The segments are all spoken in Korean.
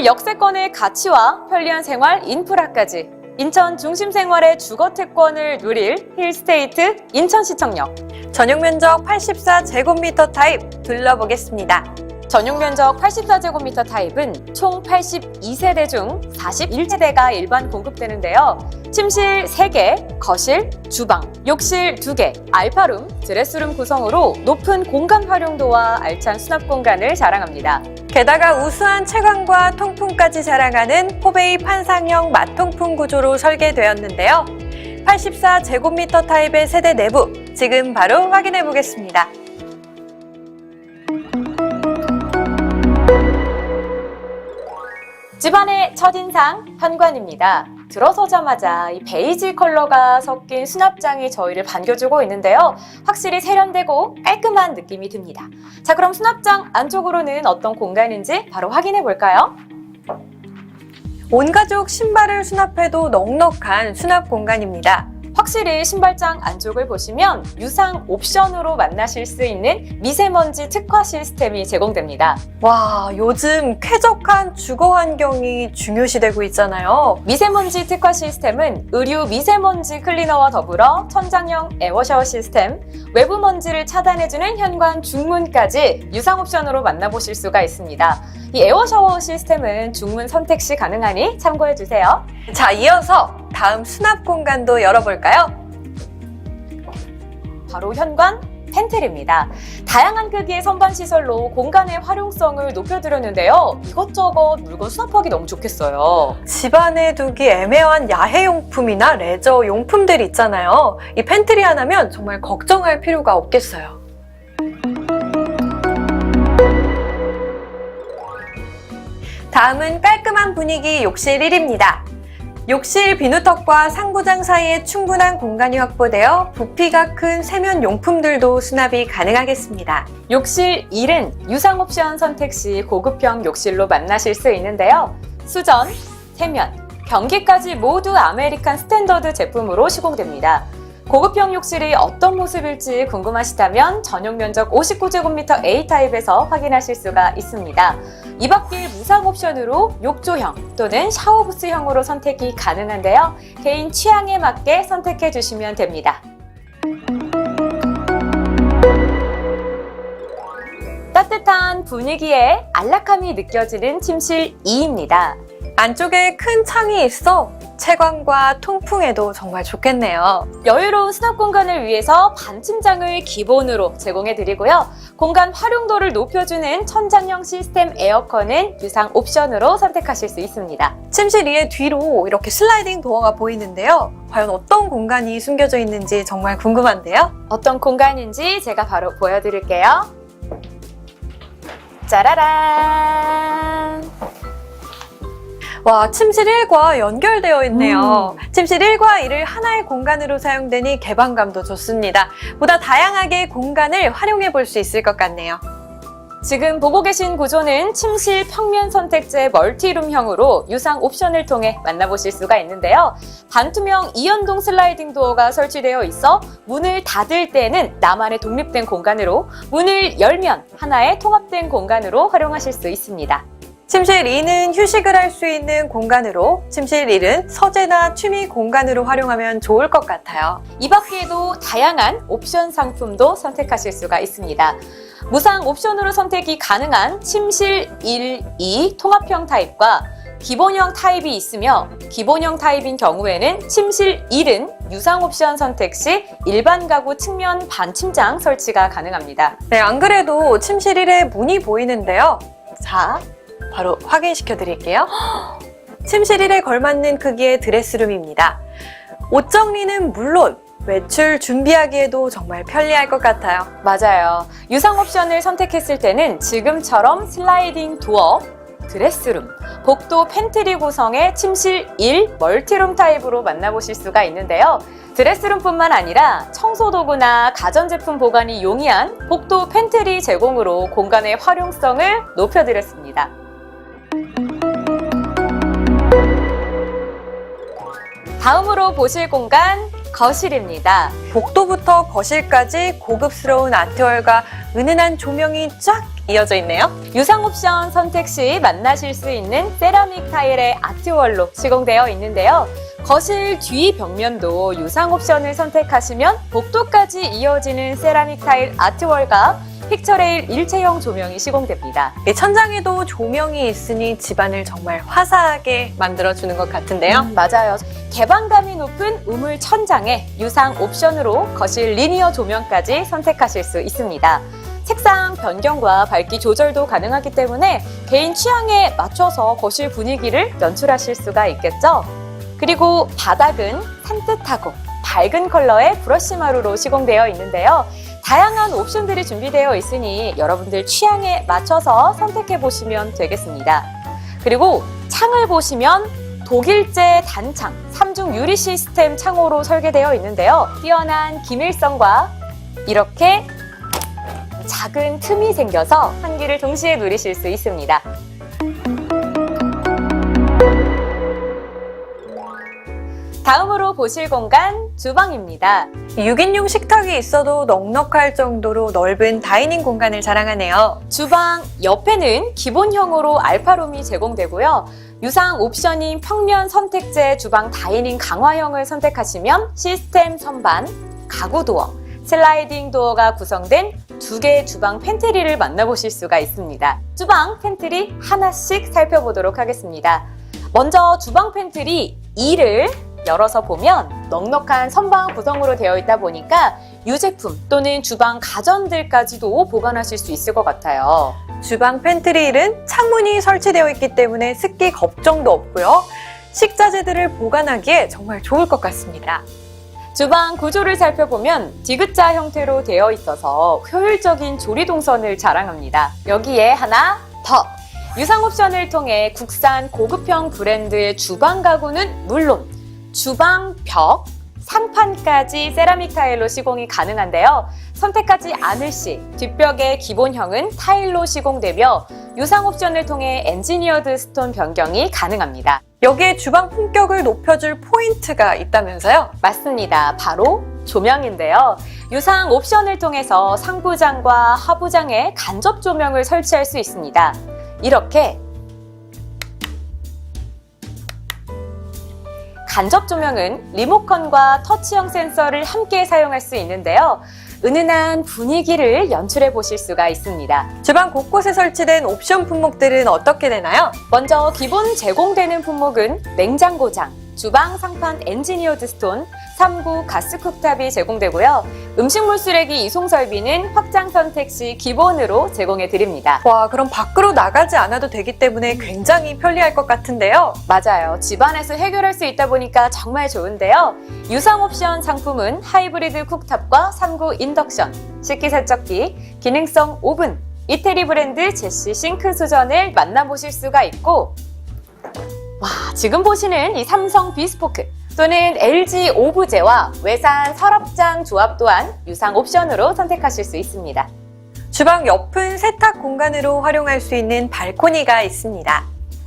서울 역세권의 가치와 편리한 생활 인프라까지 인천 중심 생활의 주거 특권을 누릴 힐스테이트 인천시청역 전용 면적 84제곱미터 타입 둘러보겠습니다. 전용 면적 84제곱미터 타입은 총 82세대 중 41세대가 일반 공급되는데요. 침실 3개, 거실, 주방, 욕실 2개, 알파룸, 드레스룸 구성으로 높은 공간 활용도와 알찬 수납 공간을 자랑합니다. 게다가 우수한 채광과 통풍까지 자랑하는 포베이 판상형 마통풍 구조로 설계되었는데요. 84제곱미터 타입의 세대 내부 지금 바로 확인해 보겠습니다. 집안의 첫인상 현관입니다. 들어서자마자 이 베이지 컬러가 섞인 수납장이 저희를 반겨주고 있는데요. 확실히 세련되고 깔끔한 느낌이 듭니다. 자, 그럼 수납장 안쪽으로는 어떤 공간인지 바로 확인해 볼까요? 온 가족 신발을 수납해도 넉넉한 수납 공간입니다. 확실히 신발장 안쪽을 보시면 유상 옵션으로 만나실 수 있는 미세먼지 특화 시스템이 제공됩니다. 와, 요즘 쾌적한 주거 환경이 중요시되고 있잖아요. 미세먼지 특화 시스템은 의류 미세먼지 클리너와 더불어 천장형 에어샤워 시스템, 외부 먼지를 차단해주는 현관 중문까지 유상 옵션으로 만나보실 수가 있습니다. 이 에어 샤워 시스템은 중문 선택 시 가능하니 참고해 주세요. 자, 이어서 다음 수납 공간도 열어볼까요? 바로 현관 팬트리입니다. 다양한 크기의 선반 시설로 공간의 활용성을 높여드렸는데요. 이것저것 물건 수납하기 너무 좋겠어요. 집안에 두기 애매한 야해용품이나 레저 용품들 있잖아요. 이 팬트리 하나면 정말 걱정할 필요가 없겠어요. 다음은 깔끔한 분위기 욕실 1입니다. 욕실 비누턱과 상부장 사이에 충분한 공간이 확보되어 부피가 큰 세면 용품들도 수납이 가능하겠습니다. 욕실 1은 유상 옵션 선택 시 고급형 욕실로 만나실 수 있는데요. 수전, 세면, 변기까지 모두 아메리칸 스탠더드 제품으로 시공됩니다. 고급형 욕실이 어떤 모습일지 궁금하시다면 전용 면적 59제곱미터 A타입에서 확인하실 수가 있습니다. 이 밖에 무상 옵션으로 욕조형 또는 샤워부스형으로 선택이 가능한데요. 개인 취향에 맞게 선택해 주시면 됩니다. 따뜻한 분위기에 안락함이 느껴지는 침실 2입니다. 안쪽에 큰 창이 있어 채광과 통풍에도 정말 좋겠네요. 여유로운 수납 공간을 위해서 반침장을 기본으로 제공해 드리고요. 공간 활용도를 높여주는 천장형 시스템 에어컨은 유상 옵션으로 선택하실 수 있습니다. 침실 위에 뒤로 이렇게 슬라이딩 도어가 보이는데요. 과연 어떤 공간이 숨겨져 있는지 정말 궁금한데요. 어떤 공간인지 제가 바로 보여드릴게요. 짜라란! 와, 침실 1과 연결되어 있네요. 침실 1과 2를 하나의 공간으로 사용되니 개방감도 좋습니다. 보다 다양하게 공간을 활용해 볼 수 있을 것 같네요. 지금 보고 계신 구조는 침실 평면 선택제 멀티룸형으로 유상 옵션을 통해 만나보실 수가 있는데요. 반투명 이연동 슬라이딩 도어가 설치되어 있어 문을 닫을 때는 나만의 독립된 공간으로 문을 열면 하나의 통합된 공간으로 활용하실 수 있습니다. 침실 2는 휴식을 할 수 있는 공간으로, 침실 1은 서재나 취미 공간으로 활용하면 좋을 것 같아요. 이 밖에도 다양한 옵션 상품도 선택하실 수가 있습니다. 무상 옵션으로 선택이 가능한 침실 1, 2 통합형 타입과 기본형 타입이 있으며 기본형 타입인 경우에는 침실 1은 유상 옵션 선택 시 일반 가구 측면 반침장 설치가 가능합니다. 네, 안 그래도 침실 1에 문이 보이는데요. 자, 바로 확인시켜 드릴게요. 침실 1에 걸맞는 크기의 드레스룸입니다. 옷 정리는 물론 외출 준비하기에도 정말 편리할 것 같아요. 맞아요. 유상 옵션을 선택했을 때는 지금처럼 슬라이딩 도어, 드레스룸, 복도 팬트리 구성의 침실 1 멀티룸 타입으로 만나보실 수가 있는데요. 드레스룸뿐만 아니라 청소도구나 가전제품 보관이 용이한 복도 팬트리 제공으로 공간의 활용성을 높여드렸습니다. 다음으로 보실 공간 거실입니다. 복도부터 거실까지 고급스러운 아트월과 은은한 조명이 쫙 이어져 있네요. 유상 옵션 선택 시 만나실 수 있는 세라믹 타일의 아트월로 시공되어 있는데요. 거실 뒤 벽면도 유상 옵션을 선택하시면 복도까지 이어지는 세라믹 타일 아트월과 픽처레일 일체형 조명이 시공됩니다. 이 천장에도 조명이 있으니 집안을 정말 화사하게 만들어주는 것 같은데요. 음, 맞아요. 개방감이 높은 우물 천장에 유상 옵션으로 거실 리니어 조명까지 선택하실 수 있습니다. 색상 변경과 밝기 조절도 가능하기 때문에 개인 취향에 맞춰서 거실 분위기를 연출하실 수가 있겠죠. 그리고 바닥은 산뜻하고 밝은 컬러의 브러쉬 마루로 시공되어 있는데요. 다양한 옵션들이 준비되어 있으니 여러분들 취향에 맞춰서 선택해 보시면 되겠습니다. 그리고 창을 보시면 독일제 단창 3중 유리 시스템 창호로 설계되어 있는데요. 뛰어난 기밀성과 이렇게 작은 틈이 생겨서 한기를 동시에 누리실 수 있습니다. 다음으로 보실 공간 주방입니다. 6인용 식탁이 있어도 넉넉할 정도로 넓은 다이닝 공간을 자랑하네요. 주방 옆에는 기본형으로 알파룸이 제공되고요. 유상 옵션인 평면 선택제 주방 다이닝 강화형을 선택하시면 시스템 선반, 가구 도어, 슬라이딩 도어가 구성된 두 개의 주방 팬트리를 만나보실 수가 있습니다. 주방 팬트리 하나씩 살펴보도록 하겠습니다. 먼저 주방 팬트리 2를 열어서 보면 넉넉한 선방 구성으로 되어 있다 보니까 유제품 또는 주방 가전들까지도 보관하실 수 있을 것 같아요. 주방 팬트리일은 창문이 설치되어 있기 때문에 습기 걱정도 없고요. 식자재들을 보관하기에 정말 좋을 것 같습니다. 주방 구조를 살펴보면 디귿자 형태로 되어 있어서 효율적인 조리 동선을 자랑합니다. 여기에 하나 더! 유상 옵션을 통해 국산 고급형 브랜드의 주방 가구는 물론 주방 벽, 상판까지 세라믹 타일로 시공이 가능한데요. 선택하지 않을 시 뒷벽의 기본형은 타일로 시공되며 유상 옵션을 통해 엔지니어드 스톤 변경이 가능합니다. 여기에 주방 품격을 높여줄 포인트가 있다면서요? 맞습니다. 바로 조명인데요. 유상 옵션을 통해서 상부장과 하부장에 간접 조명을 설치할 수 있습니다. 이렇게 간접 조명은 리모컨과 터치형 센서를 함께 사용할 수 있는데요. 은은한 분위기를 연출해 보실 수가 있습니다. 주방 곳곳에 설치된 옵션 품목들은 어떻게 되나요? 먼저 기본 제공되는 품목은 냉장고장, 주방 상판 엔지니어드 스톤, 3구 가스 쿡탑이 제공되고요. 음식물 쓰레기 이송 설비는 확장 선택 시 기본으로 제공해 드립니다. 와, 그럼 밖으로 나가지 않아도 되기 때문에 굉장히 편리할 것 같은데요. 맞아요. 집안에서 해결할 수 있다 보니까 정말 좋은데요. 유상 옵션 상품은 하이브리드 쿡탑과 3구 인덕션, 식기세척기, 기능성 오븐, 이태리 브랜드 제시 싱크 수전을 만나보실 수가 있고 와, 지금 보시는 이 삼성 비스포크 또는 LG 오브제와 외산 서랍장 조합 또한 유상 옵션으로 선택하실 수 있습니다. 주방 옆은 세탁 공간으로 활용할 수 있는 발코니가 있습니다.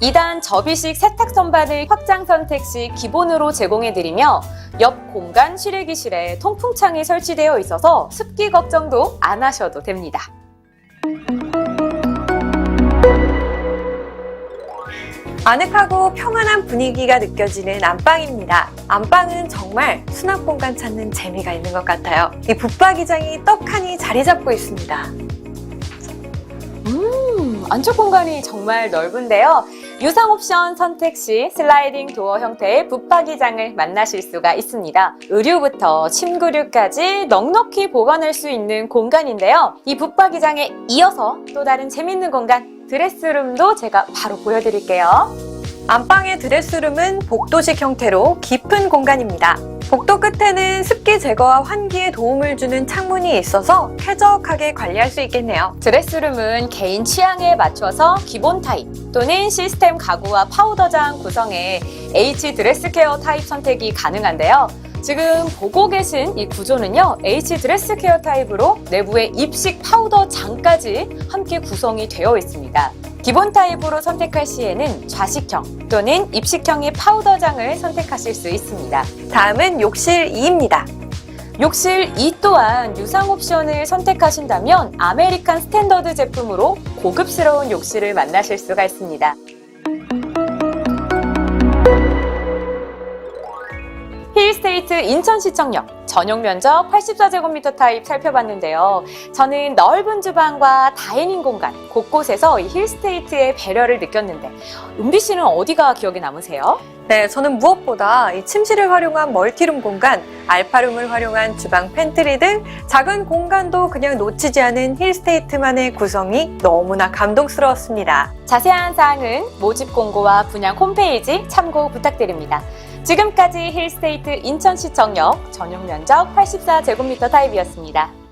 2단 접이식 세탁 선반을 확장 선택 시 기본으로 제공해드리며 옆 공간 실외기실에 통풍창이 설치되어 있어서 습기 걱정도 안 하셔도 됩니다. 아늑하고 평안한 분위기가 느껴지는 안방입니다. 안방은 정말 수납 공간 찾는 재미가 있는 것 같아요. 이 붙박이장이 떡하니 자리 잡고 있습니다. 음, 안쪽 공간이 정말 넓은데요. 유상 옵션 선택 시 슬라이딩 도어 형태의 붙박이장을 만나실 수가 있습니다. 의류부터 침구류까지 넉넉히 보관할 수 있는 공간인데요. 이 붙박이장에 이어서 또 다른 재밌는 공간 드레스룸도 제가 바로 보여드릴게요. 안방의 드레스룸은 복도식 형태로 깊은 공간입니다. 복도 끝에는 습기 제거와 환기에 도움을 주는 창문이 있어서 쾌적하게 관리할 수 있겠네요. 드레스룸은 개인 취향에 맞춰서 기본 타입 또는 시스템 가구와 파우더장 구성에 H 드레스 케어 타입 선택이 가능한데요. 지금 보고 계신 이 구조는요, H 드레스 케어 타입으로 내부에 입식 파우더 장까지 함께 구성이 되어 있습니다. 기본 타입으로 선택할 시에는 좌식형 또는 입식형의 파우더장을 선택하실 수 있습니다. 다음은 욕실 2입니다. 욕실 이 또한 유상 옵션을 선택하신다면 아메리칸 스탠더드 제품으로 고급스러운 욕실을 만나실 수가 있습니다. 힐스테이트 인천시청역 전용 면적 84제곱미터 타입 살펴봤는데요. 저는 넓은 주방과 다이닝 공간 곳곳에서 이 힐스테이트의 배려를 느꼈는데 은비 씨는 어디가 기억에 남으세요? 네, 저는 무엇보다 이 침실을 활용한 멀티룸 공간, 알파룸을 활용한 주방 팬트리 등 작은 공간도 그냥 놓치지 않은 힐스테이트만의 구성이 너무나 감동스러웠습니다. 자세한 사항은 모집 공고와 분양 홈페이지 참고 부탁드립니다. 지금까지 힐스테이트 인천시청역 전용 면적 84제곱미터 타입이었습니다.